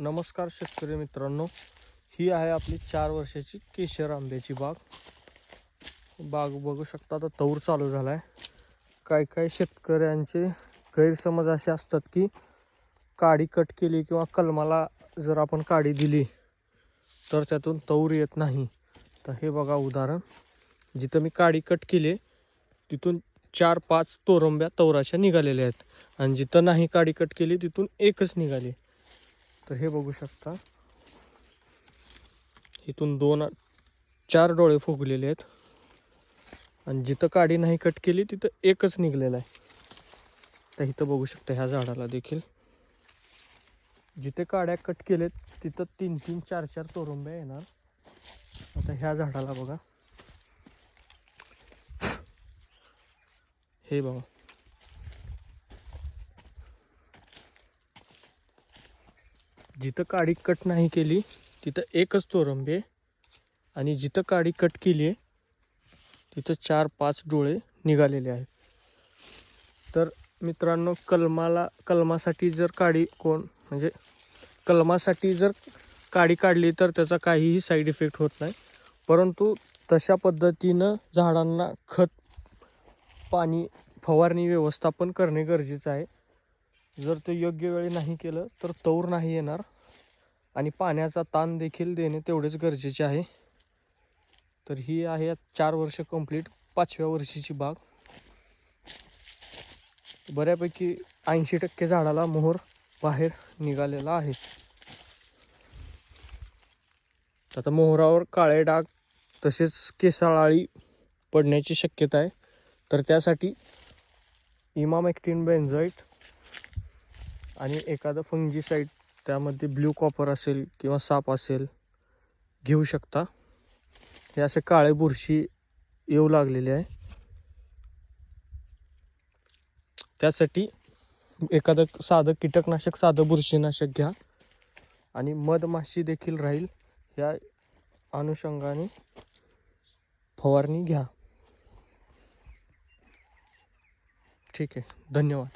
नमस्कार शेतकरी मित्रांनो. ही आहे आपली चार वर्षाची केशर आंब्याची बाग. बाग बघू शकता आता तौर चालू झाला आहे काय काय शेतकऱ्यांचे गैरसमज असे असतात की काडी कट केली किंवा कलमाला जर आपण काडी दिली तर त्यातून तौर येत नाही. तर हे बघा उदाहरण. जिथं मी काडी कट केली तिथून चार पाच तोरंब्या तौराच्या निघालेल्या आहेत. आणि जिथं नाही काडी कट केली तिथून एकच निघाली. तर हे बघू शकता. इथून दोन चार डोळे फुगलेले आहेत. आणि जिथं काडी नाही कट केली तिथं एकच निघलेला आहे. तर इथं बघू शकता ह्या झाडाला देखील. जिथे काड्या कट केलेत तिथं तीन तीन चार चार तोरुंब्या येणार. आता ह्या झाडाला बघा. हे बघा. जिथं काडी कट नाही केली तिथं एकच तोरंबे आणि जिथं काडी कट केली आहे तिथं चार पाच डोळे निघालेले आहेत. तर मित्रांनो कलमाला कलमासाठी जर काडी कोण म्हणजे कलमासाठी जर काडी काढली तर त्याचा काहीही साईड इफेक्ट होत नाही. परंतु तशा पद्धतीनं झाडांना खत पाणी फवारणी व्यवस्थापन करणे गरजेचं आहे. जर ते योग्य वेळी नाही केलं तर तौर नाही येणार. आणि पाण्याचा ताण देखील देणे तेवढेच गरजेचे आहे. तर ही आहे चार वर्ष कंप्लीट पाचव्या वर्षीची बाग. बऱ्यापैकी ऐंशी टक्के झाडाला मोहर बाहेर निघालेला आहे. आता मोहरावर काळे डाग तसेच केसाळाळी पडण्याची शक्यता आहे. तर त्यासाठी इमामॅक्टिन बेन्झाईट आणि एखादं फंजीसाईड त्यामध्ये ब्ल्यू कॉपर असेल किंवा साप असेल घेऊ शकता. हे असे काळे बुरशी येऊ लागलेले आहे. त्यासाठी एखादं साधं कीटकनाशक साधं बुरशीनाशक घ्या. आणि मधमाशी देखील राहील या अनुषंगाने फवारणी घ्या. ठीक आहे धन्यवाद.